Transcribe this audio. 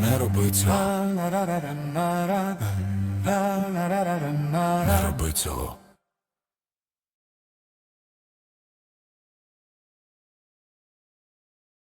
Не роби цього. Не роби цього.